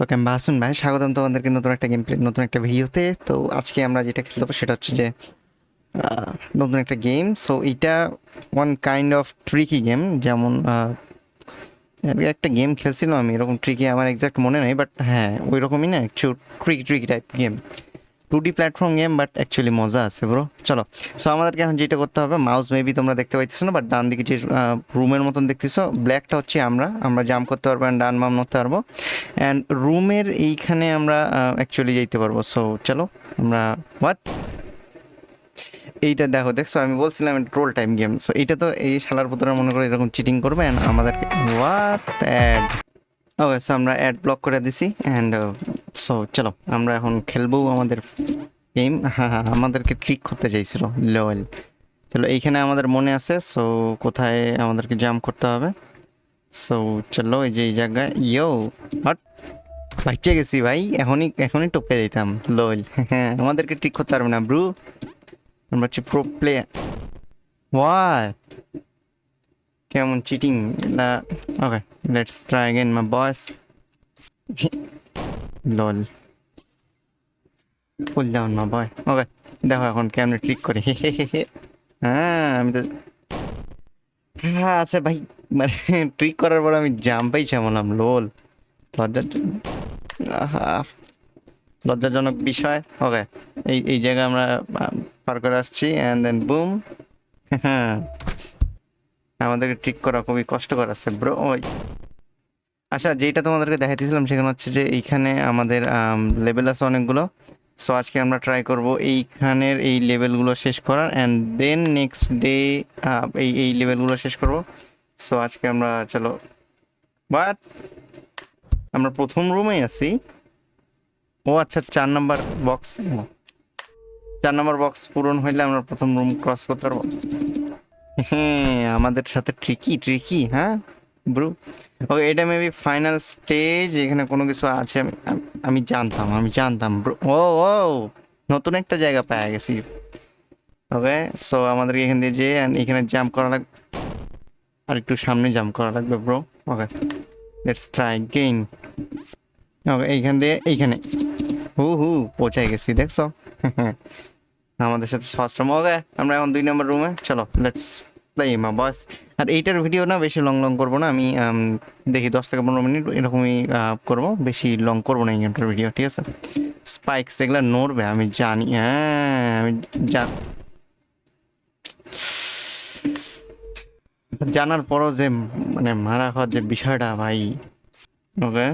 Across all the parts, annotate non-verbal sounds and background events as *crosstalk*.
তো আমি বাসুন ভাই, স্বাগতম তোমাদেরকে নতুন একটা গেম প্লে নতুন একটা ভিডিওতে। তো আজকে আমরা যেটা খেলব সেটা হচ্ছে যে নতুন একটা গেম সো এটা one kind of tricky game যেমন একটা গেম খেলছিলাম আমি, এরকম ট্রিকি আমার এক্সাক্ট মনে নেই বাট হ্যাঁ ওই রকমই না, একটু tricky tricky type game two D platform game but actually মজা আছে ব্রো চলো। সো আমাদেরকে এখন যেটা করতে হবে মাউস মেবি তোমরা দেখতে পাইতেছো না বাট ডান দিকে যে রুমের মতন দেখতেছো ব্ল্যাকটা হচ্ছে আমরা। আমরা জাম্প করতে পারব অ্যান্ড ডান মাম করতে পারব। অ্যান্ড রুমের এইখানে আমরা অ্যাকচুয়ালি যেতে পারব। সো চলো, আমরা হোয়াট এইটা দেখো, দেখছ? আমি বলছিলাম ট্রোল টাইম গেম সো এইটা তো এই শালার পুতরা মনে করে এরকম চিটিং করবে অ্যান্ড আমাদেরকে হোয়াট অ্যাড ওকে সো আমরা অ্যাড ব্লক করে দিছি অ্যান্ড সো চলো, আমরা এখন খেলব আমাদের গেম হ্যাঁ হ্যাঁ আমাদেরকে ট্রিক করতে চাইছিল লয়েল চলো, এইখানে আমাদের মনে আছে সো কোথায় আমাদেরকে জাম্প করতে হবে। সো চলো, এই যে এই জায়গায়। ইয়ো হট বাচ্চা গেছি ভাই, এখনই এখনই টপকে দিতাম লোয়েল হ্যাঁ আমাদেরকে ট্রিক করতে পারবে না ব্রু আমরা হচ্ছে প্রো প্লেয়ার হোয়াট কেমন cheating okay let's try again my boss lol full down my boy okay দেখো এখন কেমন ট্রিক করে। হ্যাঁ আমি তো হ্যাঁ আছে ভাই। মানে ট্রিক করার পর আমি জাম্পাই চামলাম লোল লজ্জা আহা। লজ্জাজনক বিষয়। ওকে এই এই জায়গায় আমরা পার করে আসছি অ্যান্ড দেন বুম হ্যাঁ। আমাদেরকে ট্রিক করা খুবই কষ্টকর আছে ব্রো ওই আচ্ছা যেটা তোমাদেরকে দেখাইতেছিলাম সেখানে হচ্ছে যে এইখানে আমাদের লেভেল আছে অনেকগুলো। সো আজকে আমরা ট্রাই করব এইখানের এই লেভেলগুলো শেষ করার অ্যান্ড দেন নেক্সট ডে এই এই লেভেলগুলো শেষ করব। সো আজকে আমরা চলো। বাট আমরা প্রথম রুমেই আছি। ও আচ্ছা চার নাম্বার বক্স চার নাম্বার বক্স পূরণ হইলে আমরা প্রথম রুম ক্রস করতে পারব। হ্যাঁ আমাদের সাথে ট্রিকি ট্রিকি হ্যাঁ? ব্রু। ওকে এটা মেবি ফাইনাল স্টেজ এখানে কোনো কিছু আছে, আমি, আমি- জানতাম, আমি জানতাম, ব্রো। ও ও, নতুন একটা জায়গা পেয়ে গেছি। ওকে সো আমাদেরকে এখান দিয়ে যেয়ে এখানে জাম্প করা লাগবে আর একটু সামনে জাম্প করা লাগবে, bro. Okay let's try again okay এইখান দিয়ে, এইখানে। হু হু পৌঁছাই গেছি, দেখছ? *laughs* আমাদের সাথে সশ্রম ওকে আমরা এখন দুই নম্বর রুমে চলো লেটস প্লে মা, বস। আর এইটার ভিডিও না বেশি লং লং করব না। আমি দেখি দশ থেকে পনেরো মিনিট এরকমই করব। বেশি লং করব না এই গেমটার ভিডিও ঠিক আছে? স্পাইকস এগুলো নড়বে, আমি জানি। হ্যাঁ আমি জান জানার পরও যে মানে মারা হওয়ার যে বিষয়টা, ভাই। ওকে?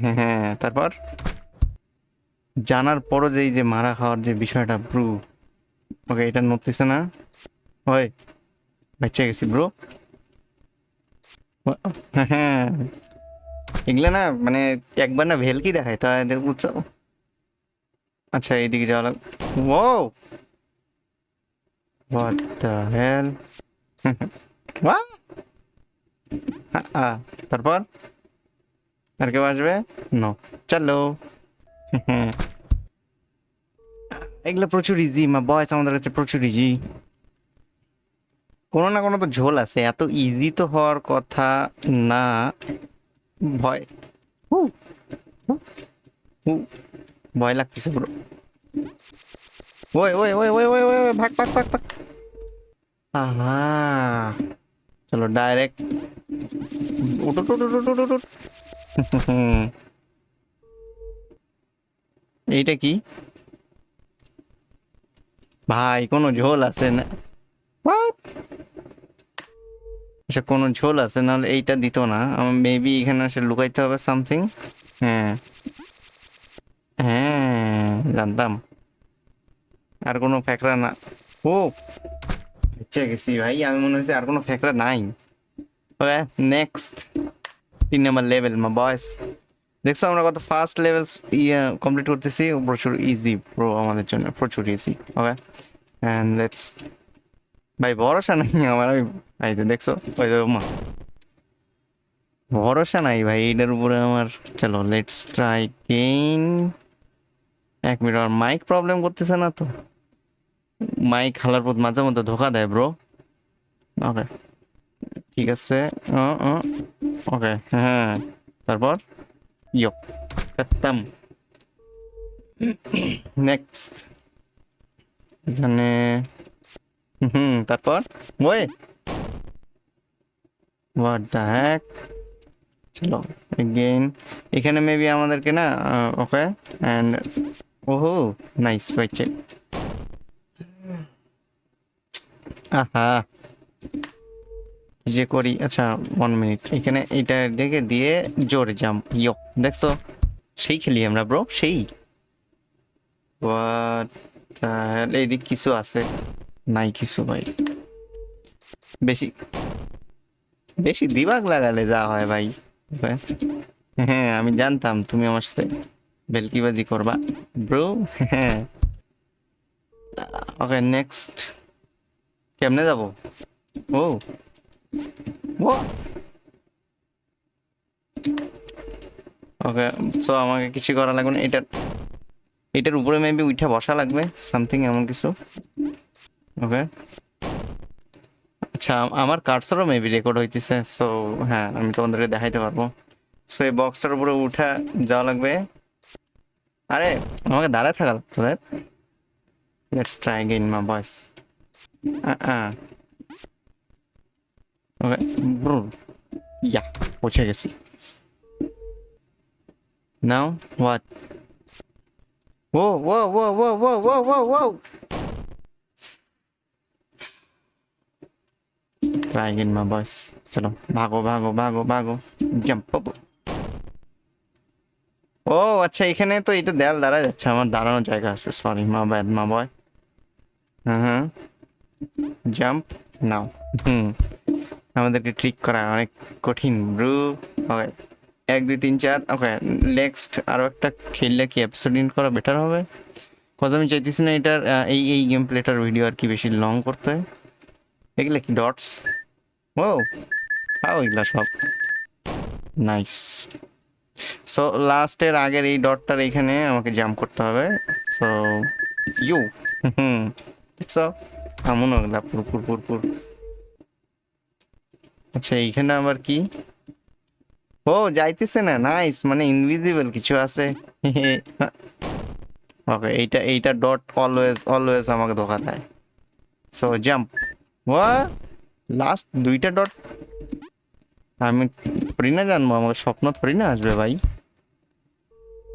হ্যাঁ হ্যাঁ তারপর? জানার পরও যে এই যে মারা খাওয়ার যে বিষয়টা, ব্রু। ওকে, এটা নড়তেছে না। হয় বাচ্চা গেছি ব্রো এগুলো না মানে একবার না ভেলকি দেখায় তা এদের বুঝছ আচ্ছা এইদিকে যাওয়া ও হোয়াট দ্য হেল তারপর আর কেউ আসবে নো চলো এগুলো প্রচুর ইজি মা বয়স আমাদের কাছে প্রচুর ইজি কোনো না কোনো তো ঝোল আছে, এত ইজি তো হওয়ার কথা না। ভয়। হু। ভয় লাগতেছে পুরো। ওই ওই ওই ওই ওই ওই ভাগ ভাগ ভাগ ভাগ। আহা। চলো ডাইরেক্ট উঠ এইটা কি? ভাই, কোনো ঝোল আছে না? আচ্ছা কোনো ঝোল আছে? নাহলে এইটা দিত না। আমার মেবি এখানে আসে লুকাইতে হবে সামথিং হ্যাঁ। হ্যাঁ জানতাম। আর কোনো ফ্যাকরা না। ও আচ্ছা গেছি। ভাই, আমি মনে হচ্ছে আর কোনো ফ্যাকরা নাই। ওকে নেক্সট তিন নম্বর লেভেল মা বয়স দেখছ আমরা কত ফার্স্ট লেভেলস ইয়ে কমপ্লিট করতেছি। প্রচুর ইজি প্রো আমাদের জন্য প্রচুর ইজি ওকে অ্যান্ড লেটস ভাই, ভরসা নাই আমার আমি ভাই তো দেখছ, ওই তো মা ভরসা নাই ভাই, এইটার উপরে আমার চলো লেটস ট্রাই গেইন এক মিনিট আমার মাইক প্রবলেম করতেছে না তো। মাইক হালার পর মাঝে মধ্যে ধোকা দেয় ব্রো ওকে ঠিক আছে। ওকে হ্যাঁ। তারপর? ইয়ো খতম নেক্সট *coughs* এখানে হুম, তারপর? ওয়ে হোয়াট দ্য হ্যাক চলো এগেইন এখানে মেবি আমাদেরকে না ওকে অ্যান্ড ওহো নাইস চেক আহা। যে করি আচ্ছা ওয়ান মিনিট এখানে এটা দেখে দিয়ে জোরে জাম্প ইয়ো দেখছ? সেই খেলি আমরা ব্রো সেই। এইদিক কিছু আছে। নাই কিছু ভাই বেশি বেশি দিবাগ লাগালে যা হয় ভাই। হ্যাঁ আমি জানতাম, তুমি আমার সাথে বেলকিবাজি করবা। ব্রো হ্যাঁ। Okay, next. কেমনে যাব? ও ও। ওকে সো আমাকে কিছু করা লাগবে না। এটার এটার উপরে মেবি উঠে বসা লাগবে সামথিং এমন কিছু। ওকে আচ্ছা আম- আমার কার্সরও মেবি রেকর্ড হইতেছে সো হ্যাঁ আমি তোমাদেরকে দেখাইতে পারব। সো এই বক্সটার উপরে উঠা যাওয়া লাগবে। আরে, আমাকে দাঁড়ায় থাকা দেখ লেটস ট্রাই অ্যাগেইন মা বয়স ওকে ব্রু ইয়া পৌঁছে গেছি। নাও হোয়াট ও ও ও ও ও ও ও ও Try again, my boys. চলো ভাগো ভাগো ভাগো ভাগো। জাম্প ও আচ্ছা এখানে তো এটা দেয়াল দাঁড়া যাচ্ছে। আমার দাঁড়ানোর জায়গা আছে। সরি মা ব্যাড মা বয় হ্যাঁ জাম্প নাও হুম। আমাদেরকে ট্রিক করা অনেক কঠিন ব্রু ওকে এক দুই তিন চার। ওকে নেক্সট আরও একটা খেললে কি এপিসোড ইন করা বেটার হবে? কথা আমি চাইতেছি না এটার এই এই গেম প্লেটার ভিডিও আর কি বেশি লং করতে। এগুলো কি ডটস ও খাও এগুলা সব নাইস সো লাস্টের আগের এই ডটটার এইখানে আমাকে জাম্প করতে হবে। So you hmm. দেখছ এমন ওগুলা পুরপুর পুরপুর আচ্ছা এইখানে আবার কি? ও, যাইতেছে না। নাইস মানে ইনভিজিবল কিছু আছে। *laughs* ওকে এইটা এইটা ডট অলওয়েজ অলওয়েজ আমাকে ধোকা দেয়। সো জাম্প ওয়া লাস্ট দুইটা ডট আমি থরি না জানব, আমার স্বপ্ন থরি না আসবে ভাই।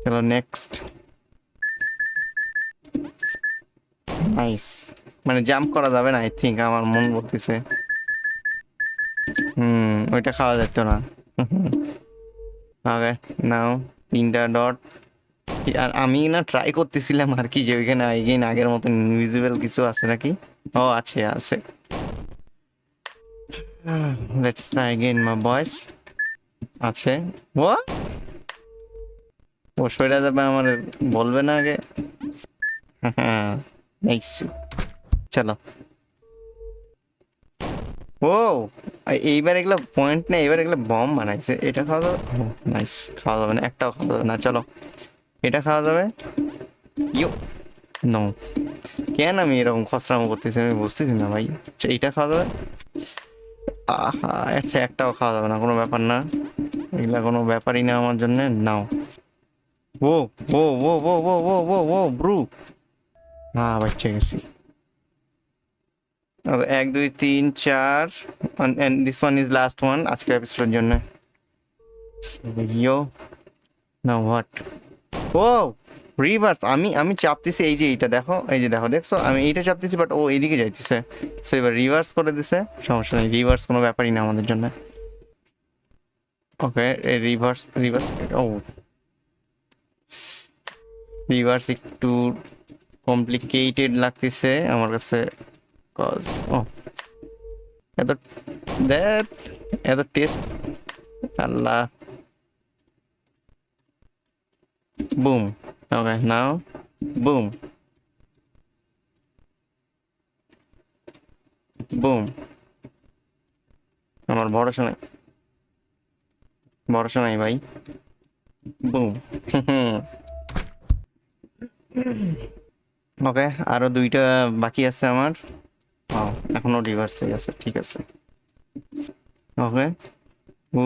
চলো নেক্সট নাইস মানে জাম্প করা যাবে না আই থিঙ্ক আমার মন বলতেছে। হুম, ওইটা খাওয়া যেত না। ওকে নাও তিনটা ডট আর আমি না ট্রাই করতেছিলাম আর কি যে ওইখানে আগের মতন ইনভিজিবল কিছু আছে নাকি? ও, আছে আছে। Let's try again, my boys. আছে। ও ও সইরা যাবে আমার বলবে না আগে। *laughs* চলো। ও এইবার এগুলো পয়েন্ট না এবার এগুলো বম বানাইছে। এটা খাওয়া যাবে? নাইস খাওয়া যাবে না একটাও খাওয়া যাবে না। চলো। এটা খাওয়া যাবে? ইউ নো কেন আমি এরকম খসড়ামো করতেছি? আমি বুঝতেছি না ভাই। এটা খাওয়া যাবে? আচ্ছা একটাও খাওয়া যাবে না, কোনো ব্যাপার না। এগুলা কোনো ব্যাপারই না আমার জন্য, নাও। ও ও ও ও ও ও ও ও ব্রু। হ্যাঁ বাচ্চা গেছি। এক, দুই, তিন, চার this one is last one আজকের এপিসোডের জন্য। ইয়ো না হোয়াট ও রিভার্স আমি আমি চাপতেছি এই যে এইটা দেখো, এই যে দেখো, দেখছ? আমি এইটা চাপতেছি বাট ও এইদিকে যাইতেছে। সো এবার রিভার্স করে দিছে। সমস্যা নেই রিভার্স কোনো ব্যাপারই না আমাদের জন্য। ওকে রিভার্স রিভার্স ও। রিভার্স একটু কমপ্লিকেটেড লাগতেছে আমার কাছে কজ ও। এত দ্যাট এত টেস্ট আল্লাহ। Boom okay now boom boom আমার ভরসা নাই ভরসা নাই ভাই বুম ওকে আরও দুইটা বাকি আছে আমার। এখনও রিভার্সে আছে ঠিক আছে। ওকে ও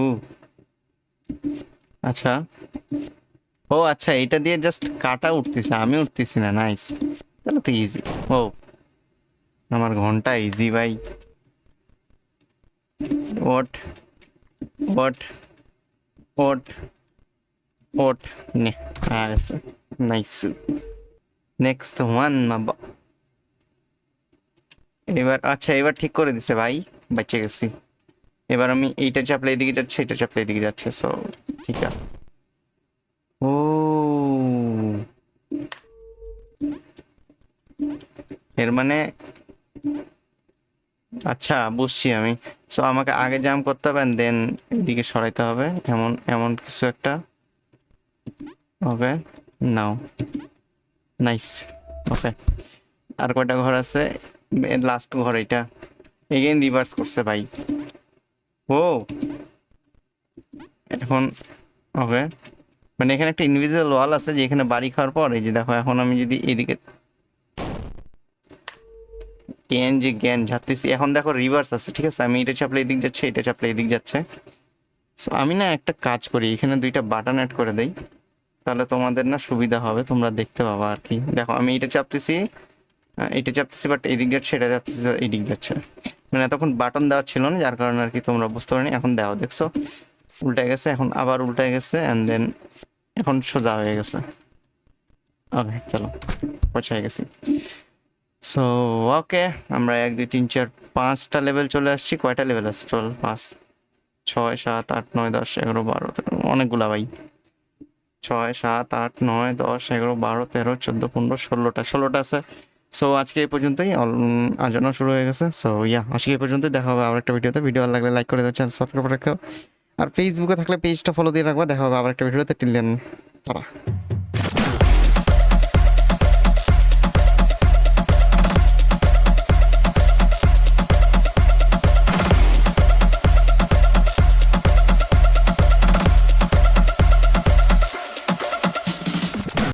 আচ্ছা। ও আচ্ছা এটা দিয়ে জাস্ট কাটা উঠতেছে, আমি উঠতেছি না নাইস তাহলে তো ইজি ও, আমার ঘণ্টা ইজি ভাই। ওট ওট ওট ওট নে নাইস নেক্সট ওয়ান মাবা এবার আচ্ছা এবার ঠিক করে দিছে, ভাই। বাচ্চা গেছি। এবার আমি এইটা চাপলে এদিকে যাচ্ছে, এটা চাপলে এদিকে যাচ্ছে সো ঠিক আছে ও এর মানে আচ্ছা বুঝছি আমি। সো আমাকে আগে জাম্প করতে হবে দেন এদিকে সরাইতে হবে। এমন এমন কিছু একটা। ওকে নাও নাইস ওকে আর কয়টা ঘর আছে? লাস্ট ঘর এটা। এগেন রিভার্স করছে ভাই। ও! এখন ওকে মানে এখানে একটা ইনভিজিবল ওয়াল আছে যে এখানে বাড়ি খাওয়ার পর, এই যে দেখো, এখন আমি যদি এদিকে জ্ঞান জ্ঞান ঝাড়তেছি এখন দেখো রিভার্স আছে, ঠিক আছে? আমি এটা চাপলে এদিক যাচ্ছে, এটা চাপলে এদিক যাচ্ছে। সো আমি না একটা কাজ করি, এখানে দুইটা বাটন অ্যাড করে দেই। তাহলে তোমাদের না সুবিধা হবে, তোমরা দেখতে পাবা আর কি। দেখো, আমি এটা চাপতেছি এটা চাপতেছি বাট এদিক যাচ্ছে, এটা চাপতেছি এদিক যাচ্ছে। মানে এতক্ষণ বাটন দেওয়া ছিল না, যার কারণে আর কি তোমরা বুঝতে পারনি, এখন দেওয়া, দেখছ? উল্টে গেছে, এখন আবার উল্টে গেছে অ্যান্ড দেন এখন সোজা হয়ে গেছে। ওকে চলো পৌঁছায় গেছি। সো ওকে আমরা এক, দুই, তিন, চার, পাঁচটা লেভেল চলে আসছি। কয়টা লেভেল আছে? চল, পাঁচ, ছয়, সাত, আট, নয়, দশ, এগারো, বারো, তেরো, অনেকগুলা ভাই। ছয়, সাত, আট, নয়, দশ, এগারো, বারো, তেরো, চোদ্দ, পনেরো, ষোলোটা ষোলোটা আছে। সো আজকে এই পর্যন্তই। আজানো শুরু হয়ে গেছে। সো ইয়া আজকে এই পর্যন্তই। দেখা হবে আবার একটা ভিডিওতে। ভিডিও লাগলে লাইক করে দেওয়া চ্যানেল সাবস্ক্রাইব করে রাখো। আর ফেসবুকে থাকলে পেজটা ফলো দিয়ে রাখবা। দেখা হবে আবার একটা ভিডিওতে। টিলেন তারা